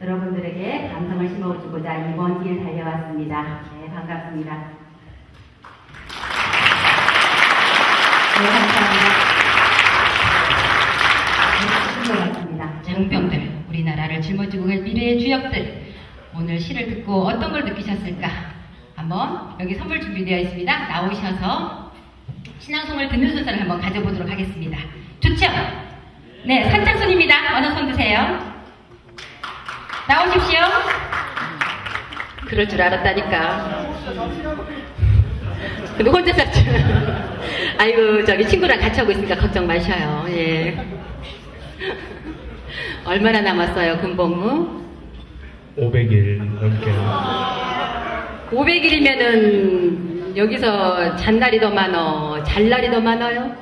여러분들에게 감성을 심어주고자 이번 길 달려왔습니다. 네, 반갑습니다. 감사합니다. 네, 끝인 것 같습니다. 장병들, 우리나라를 짊어지고 갈 미래의 주역들, 오늘 시를 듣고 어떤 걸 느끼셨을까? 한번 여기 선물 준비되어 있습니다. 나오셔서 신앙송을 듣는 순서를 한번 가져보도록 하겠습니다. 좋죠? 네, 산장손입니다. 어느 손 드세요? 나오십시오. 그럴 줄 알았다니까. 근데 혼자 샀죠. 아이고, 저기 친구랑 같이 하고 있으니까 걱정 마셔요. 예. 얼마나 남았어요, 군복무? 500일 넘게 500일이면은 여기서 잔날이 더 많어, 잘날이 더 많아요?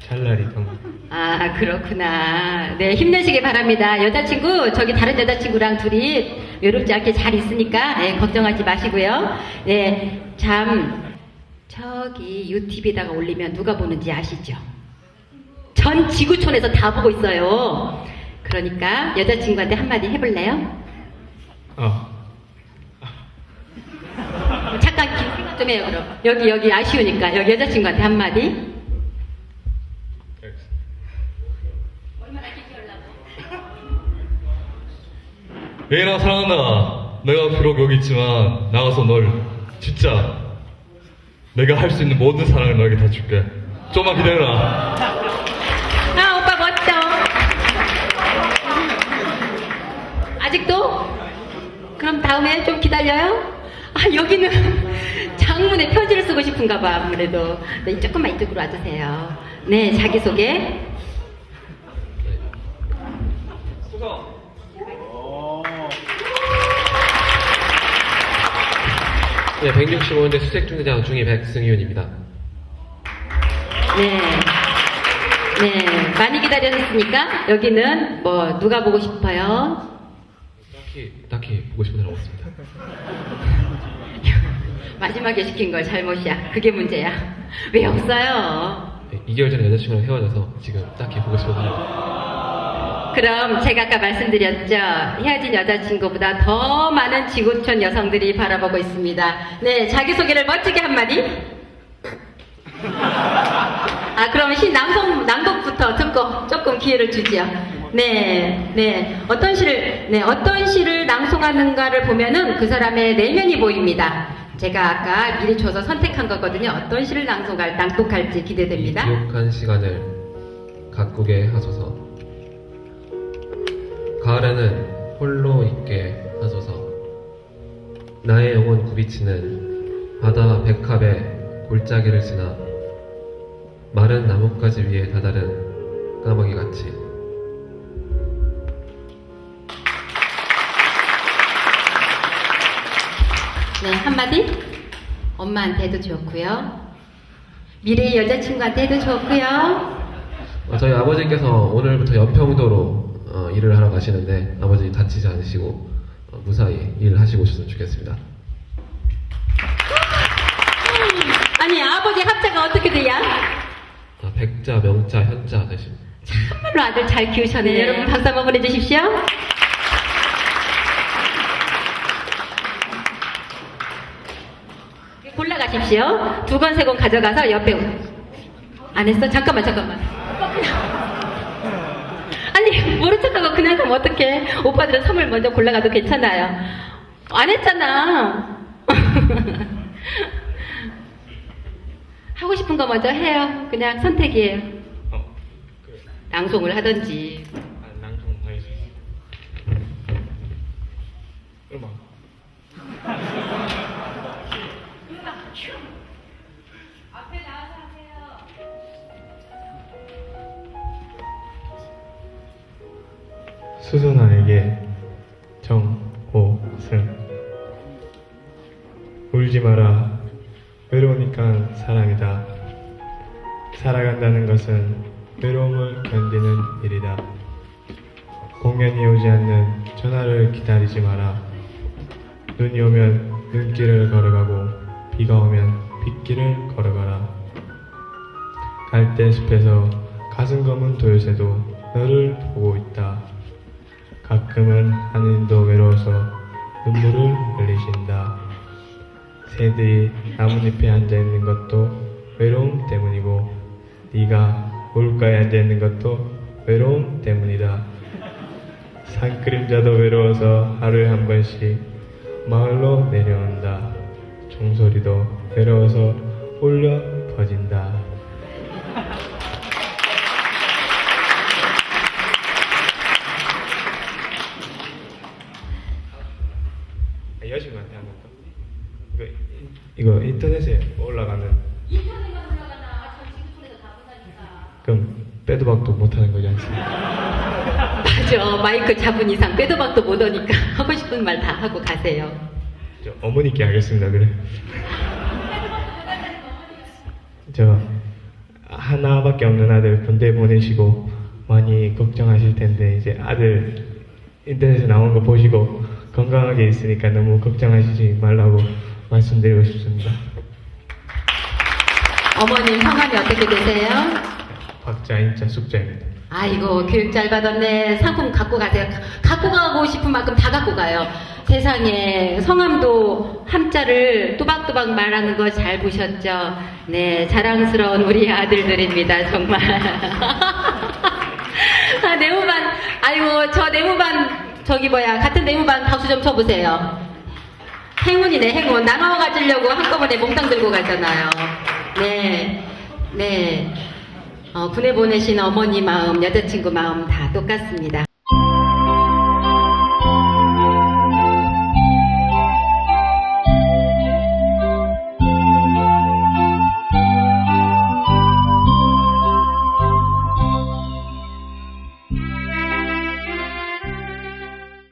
찰나리 동 아, 그렇구나. 네, 힘내시길 바랍니다. 여자친구, 저기 다른 여자친구랑 둘이 외롭지 않게 잘 있으니까, 네, 걱정하지 마시고요. 네, 참, 저기 유튜브에다가 올리면 누가 보는지 아시죠? 전 지구촌에서 다 보고 있어요. 그러니까 여자친구한테 한마디 해볼래요? 어 잠깐 긴 생각 좀 해요, 그럼. 여기, 여기 아쉬우니까. 여기 여자친구한테 한마디. 예인아 사랑한다 내가 비록 여기 있지만 나가서 널 진짜 내가 할 수 있는 모든 사랑을 너에게 다 줄게 좀만 기다려라 아, 오빠 멋져. 아직도? 그럼 다음에 좀 기다려요? 아, 여기는 장문에 편지를 쓰고 싶은가 봐, 아무래도. 네, 조금만 이쪽으로 와주세요. 네, 자기 소개. 네, 165년대 수색중대장 중위 백승윤입니다. 네. 네, 많이 기다렸으니까 여기는 뭐, 누가 보고 싶어요? 딱히, 딱히 보고 싶은 사람 없습니다. 마지막에 시킨 걸 잘못이야. 그게 문제야. 왜 없어요? 네, 2개월 전에 여자친구랑 헤어져서 지금 딱히 보고 싶은 사람 그럼 제가 아까 말씀드렸죠. 헤어진 여자친구보다 더 많은 지구촌 여성들이 바라보고 있습니다. 네, 자기소개를 멋지게 한마디. 아, 그럼 시 낭송, 낭독부터 조금, 조금 기회를 주지요. 네, 네. 어떤 시를, 네, 어떤 시를 낭송하는가를 보면은 그 사람의 내면이 보입니다. 제가 아까 미리 줘서 선택한 거거든요. 어떤 시를 낭송할, 낭독할지 이 기대됩니다. 기록한 시간을 가꾸게 하소서. 가을에는 홀로 있게 하소서. 나의 영혼 굽이치는 바다 백합의 골짜기를 지나 마른 나뭇가지 위에 다다른 까마귀 같이. 네, 한마디? 엄마한테도 좋고요. 미래의 여자친구한테도 좋고요. 어, 저희 아버지께서 오늘부터 연평도로 어, 일을 하러 가시는데 아버지 다치지 않으시고 어, 무사히 일하시고 오셨으면 좋겠습니다. 아니, 아버지 합자가 어떻게 돼야? 아, 백자, 명자, 현자 되십니다. 참말로 아들 잘 키우셨네요. 여러분 박수 한번 보내주십시오. 골라가십시오. 두 권, 세 권 가져가서 옆에. 안 했어? 잠깐만, 잠깐만. 척하고 그냥 가면 어떡해. 오빠들은 선물 먼저 골라가도 괜찮아요. 안 했잖아. 하고 싶은 거 먼저 해요. 그냥 선택이에요. 어, 그, 낭송을 하든지. 아, 낭송 당해주세요 음악 수선아에게 정호승 울지 마라 외로우니까 사랑이다 살아간다는 것은 외로움을 견디는 일이다. 공연이 오지 않는 전화를 기다리지 마라. 눈이 오면 눈길을 걸어가고 비가 오면 빗길을 걸어가라. 갈대 숲에서 가슴 검은 도요새도 너를 보고 있다. 가끔은 하느님도 외로워서 눈물을 흘리신다. 새들이 나뭇잎에 앉아 있는 것도 외로움 때문이고 네가 물가에 앉아 있는 것도 외로움 때문이다. 산 그림자도 외로워서 하루에 한 번씩 마을로 내려온다. 종소리도 외로워서 울려 퍼진다. 인터넷에 올라가는 그럼 빼도 박도 못하는 거지 않습니까? 맞아. 마이크 잡은 이상 빼도 박도 못 오니까 하고 싶은 말 다 하고 가세요. 저 어머니께 하겠습니다 그래 저 하나밖에 없는 아들 군대 보내시고 많이 걱정하실 텐데 이제 아들 인터넷에 나온 거 보시고 건강하게 있으니까 너무 걱정하시지 말라고 말씀드리고 싶습니다 어머님 성함이 어떻게 되세요? 박자인자 숙자입니다 아이고 교육 잘 받았네. 상품 갖고 가세요. 가- 갖고 가고 싶은 만큼 다 갖고 가요. 세상에 성함도 함자를 또박또박 말하는 거 잘 보셨죠? 네, 자랑스러운 우리 아들들입니다. 정말. 아, 네모반, 아이고 저 네모반 저기 뭐야 같은 네모반 박수 좀 쳐보세요. 행운이네 행운 나눠 가지려고 한꺼번에 몽땅 들고 가잖아요. 네, 네. 어, 군에 보내신 어머니 마음, 여자친구 마음 다 똑같습니다.